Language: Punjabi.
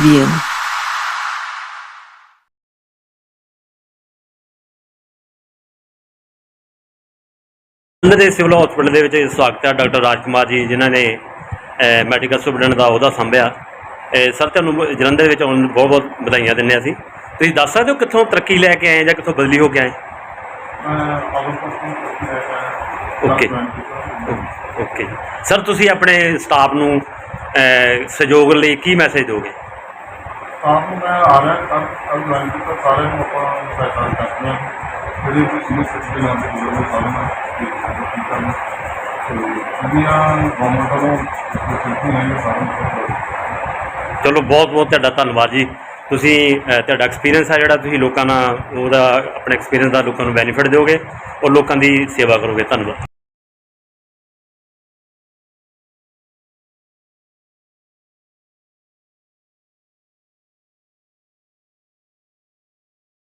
Bolivien. ਦੇ ਸਿਵਲ ਹਸਪੀਟਲ ਦੇ ਵਿੱਚ ਸਵਾਗਤ ਹੈ ਡਾਕਟਰ ਰਾਜਕੁਮਾਰ ਜੀ, ਜਿਨ੍ਹਾਂ ਨੇ ਮੈਡੀਕਲ ਸਟੂਡੈਂਟ ਦਾ ਅਹੁਦਾ ਸੰਭਿਆ। ਸਰ, ਤੁਹਾਨੂੰ ਜਲੰਧਰ ਦੇ ਵਿੱਚ ਬਹੁਤ ਬਹੁਤ ਵਧਾਈਆਂ ਦਿੰਨੇ ਅਸੀਂ। ਤੁਸੀਂ ਦੱਸ ਸਕਦੇ ਹੋ ਕਿੱਥੋਂ ਤਰੱਕੀ ਲੈ ਕੇ ਆਏ ਜਾਂ ਕਿੱਥੋਂ ਬਦਲੀ ਹੋ ਕੇ ਆਏ? ਓਕੇ ਓਕੇ ਸਰ, ਤੁਸੀਂ ਆਪਣੇ ਸਟਾਫ ਨੂੰ ਸਹਿਯੋਗ ਲਈ ਕੀ ਮੈਸੇਜ ਦੋਗੇ ਆਪ ਨੂੰ ਮੈਂ ਆ ਰਿਹਾ ਕੱਲ ਕੱਲ ਜੁਆਇਨ ਕੀਤਾ ਸਾਰਿਆਂ ਨੂੰ ਆਪਾਂ ਸਹਾਇਤਾ ਕਰਦੇ ਹਾਂ। ਜਿਹੜੇ ਵੀ ਸੀਨੀਅਰ ਸਿਟੀਜ਼ਨ ਨਾਲ ਦੇ ਲੋਕ ਸਾਰਿਆਂ ਨੂੰ ਕੀ ਕਰਨਾ ਤੇ ਜਿਹੜੀਆਂ ਗਵਰਨਮੈਂਟ ਵੱਲੋਂ ਸਿੱਖੀ ਨਹੀਂ ਸਾਰਿਆਂ ਨੂੰ ਚਲੋ ਬਹੁਤ ਬਹੁਤ ਤੁਹਾਡਾ ਧੰਨਵਾਦ ਜੀ। ਤੁਸੀਂ ਅਹ, ਤੁਹਾਡਾ ਐਕਸਪੀਰੀਅੰਸ ਹੈ ਜਿਹੜਾ ਤੁਸੀਂ ਲੋਕਾਂ ਨਾਲ ਉਹਦਾ ਆਪਣੇ ਐਕਸਪੀਰੀਅੰਸ ਦਾ ਲੋਕਾਂ ਨੂੰ ਬੈਨੀਫਿਟ ਦਿਓਗੇ ਔਰ ਲੋਕਾਂ ਦੀ ਸੇਵਾ ਕਰੋਗੇ। ਧੰਨਵਾਦ।